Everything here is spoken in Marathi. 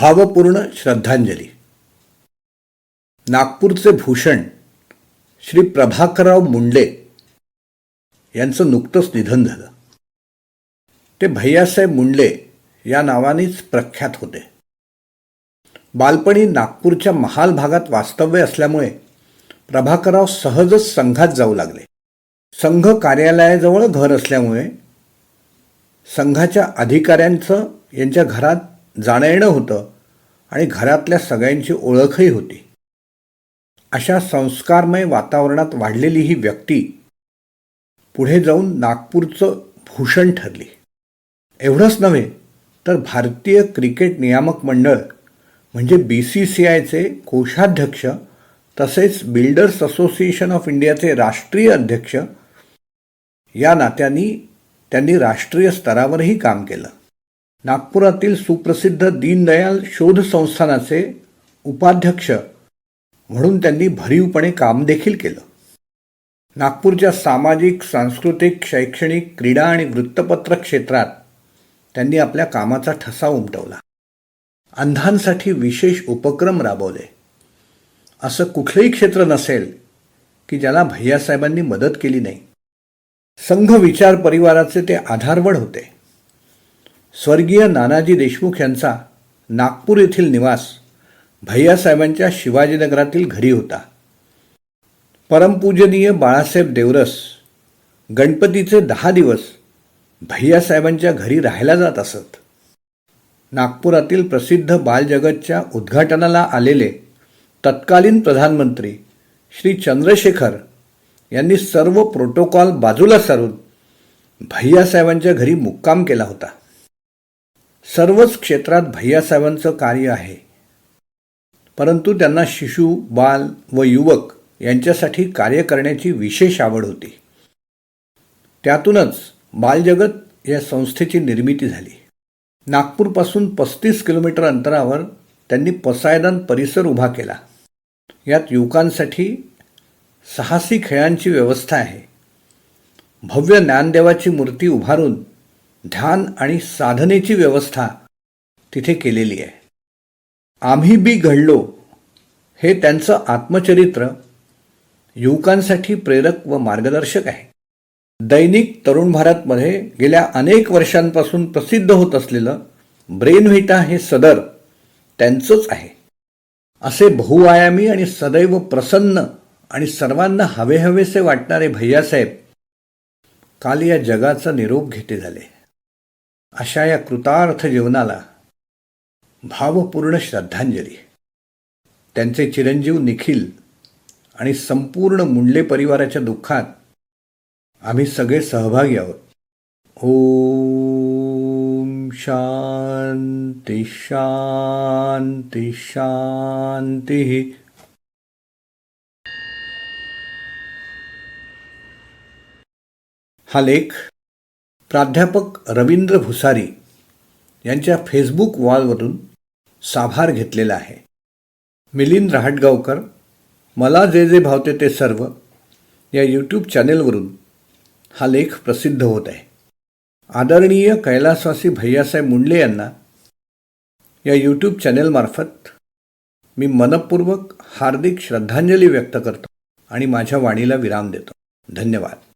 भावपूर्ण श्रद्धांजली. नागपूरचे भूषण श्री प्रभाकरराव मुंडे यांचं नुकतंच निधन झालं. ते भैयासाहेब मुंडे या नावानेच प्रख्यात होते. बालपणी नागपूरच्या महाल भागात वास्तव्य असल्यामुळे प्रभाकरराव सहजच संघात जाऊ लागले. संघ कार्यालयाजवळ घर असल्यामुळे संघाच्या अधिकाऱ्यांचं यांच्या घरात जाणं येणं होतं आणि घरातल्या सगळ्यांची ओळखही होती. अशा संस्कारमय वातावरणात वाढलेली ही व्यक्ती पुढे जाऊन नागपूरचं भूषण ठरली. एवढंच नव्हे तर भारतीय क्रिकेट नियामक मंडळ म्हणजे बी सी सी आयचे कोषाध्यक्ष तसेच बिल्डर्स असोसिएशन ऑफ इंडियाचे राष्ट्रीय अध्यक्ष या नात्यांनी त्यांनी राष्ट्रीय स्तरावरही काम केलं. नागपुरातील सुप्रसिद्ध दीनदयाल शोध संस्थानाचे उपाध्यक्ष म्हणून त्यांनी भरीवपणे काम देखील केलं. नागपूरच्या सामाजिक सांस्कृतिक शैक्षणिक क्रीडा आणि वृत्तपत्र क्षेत्रात त्यांनी आपल्या कामाचा ठसा उमटवला. अंधांसाठी विशेष उपक्रम राबवले. असं कुठलंही क्षेत्र नसेल की ज्याला भैयासाहेबांनी मदत केली नाही. संघ विचार परिवाराचे ते आधारवड होते. स्वर्गीय नानाजी देशमुख यांचा नागपूर येथील निवास भैयासाहेबांच्या शिवाजीनगरातील घरी होता. परमपूजनीय बाळासाहेब देवरस गणपतीचे दहा दिवस भैयासाहेबांच्या घरी राहायला जात असत. नागपुरातील प्रसिद्ध बालजगतच्या उद्घाटनाला आलेले तत्कालीन प्रधानमंत्री श्री चंद्रशेखर यांनी सर्व प्रोटोकॉल बाजूला सारून भैयासाहेबांच्या घरी मुक्काम केला होता. सर्वच क्षेत्रात भैयासाहेबांचं कार्य आहे. परंतु त्यांना शिशु बाल व युवक यांच्यासाठी कार्य करण्याची विशेष आवड होती. त्यातूनच बालजगत या संस्थेची निर्मिती झाली. नागपूरपासून पस्तीस किलोमीटर अंतरावर त्यांनी पसायदान परिसर उभा केला. यात युवकांसाठी साहसी खेळांची व्यवस्था आहे. भव्य ज्ञानदेवाची मूर्ती उभारून ध्यान आणि साधनेची व्यवस्था तिथे केलेली आहे. आम्ही बी घडलो हे त्यांचं आत्मचरित्र युवकांसाठी प्रेरक व मार्गदर्शक आहे. दैनिक तरुण भारतमध्ये गेल्या अनेक वर्षांपासून प्रसिद्ध होत असलेलं ब्रेनव्हिटा हे सदर त्यांचंच आहे. असे बहुआयामी आणि सदैव प्रसन्न आणि सर्वांना हवेहवेसे वाटणारे भैयासाहेब काल या जगाचा निरोप घेते झाले. अशा या कृतार्थ जीवनाला भावपूर्ण श्रद्धांजली. त्यांचे चिरंजीव निखिल आणि संपूर्ण मुंडले परिवाराच्या दुःखात आम्ही सगळे सहभागी आहोत. ओम शांती शांती शांती. हा लेख प्राध्यापक रवींद्र भुसारी यांच्या फेसबुक वॉलवरून साभार घेतलेला आहे. मिलिंद रहाटगावकर मला जे जे भावते ते सर्व या यूट्यूब चॅनेलवरून हा लेख प्रसिद्ध होत आहे. आदरणीय कैलासवासी भैयासाहेब मुंडले यांना या यूट्यूब चॅनेलमार्फत मी मनपूर्वक हार्दिक श्रद्धांजली व्यक्त करतो आणि माझ्या वाणीला विराम देतो. धन्यवाद.